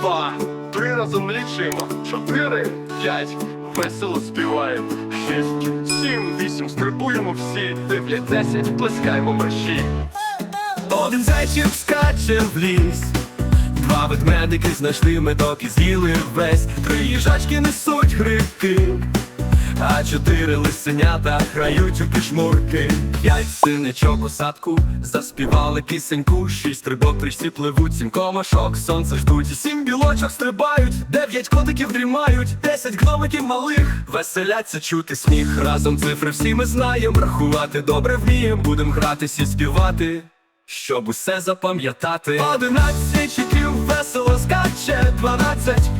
два, три разом лічимо. Чотири, п'ять, весело співаємо. Шість, сім, вісім, стрибуємо всі. Дев'ять, десять, плескаємо мерщі. Один зайчик скаче в ліс. Два ведмедики знайшли медок і з'їли весь. Три їжачки несуть грибки. Чотири лисенята грають у пішмурки. П'ять синичок у садку заспівали пісеньку. Шість рибок в пливуть, сім комашок сонце ждуть. Сім білочок стрибають, дев'ять котиків дрімають, десять гномиків малих. Веселяться чути сміх. Разом цифри всі ми знаємо. Рахувати добре вмієм. Будем гратись і співати. Щоб усе запам'ятати Одинадцять чеків весело скаче Дванадцять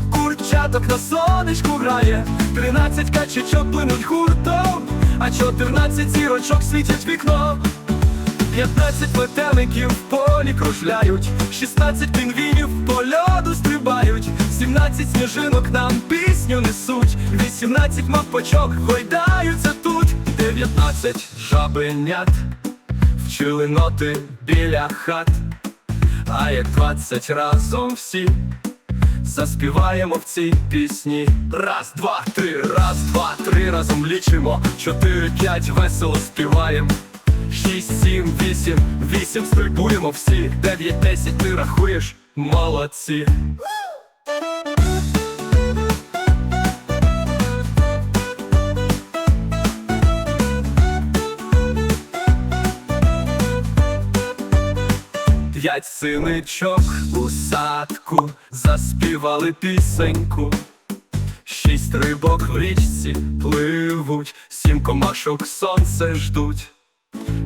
курчаток на сонечку грає. Тринадцять качечок плинуть гуртом А чотирнадцять зірочок світять вікно П'ятнадцять метеликів в полі кружляють Шістнадцять пінгвінів по льоду стрибають. Сімнадцять сніжинок нам пісню несуть Вісімнадцять мавпочок гойдаються тут. Дев'ятнадцять жабенят Вчили ноти біля хат, а як двадцять разом всі заспіваємо в цій пісні. Раз, два, три, раз, два, три разом лічимо. Чотири, п'ять, весело співаємо. Шість, сім, вісім, вісім стрибуємо всі. Дев'ять, десять, ти рахуєш, молодці. П'ять синичок у садку заспівали пісеньку. Шість рибок в річці пливуть, сім комашок сонце ждуть.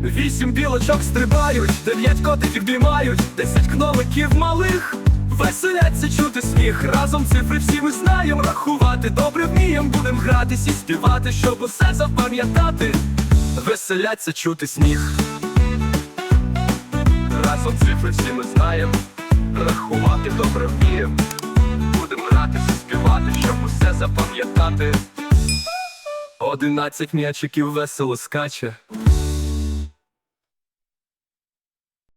Вісім білочок стрибають, дев'ять котиків біймають, десять кноликів малих. Веселяться чути сміх, разом цифри всі ми знаємо рахувати. Добре вмієм, будем гратись і співати, щоб усе запам'ятати. Веселяться чути сміх. Разом цифри всі ми знаємо, рахувати добре вмієм. Будемо гратися, співати, щоб усе запам'ятати. Одинадцять м'ячиків весело скаче,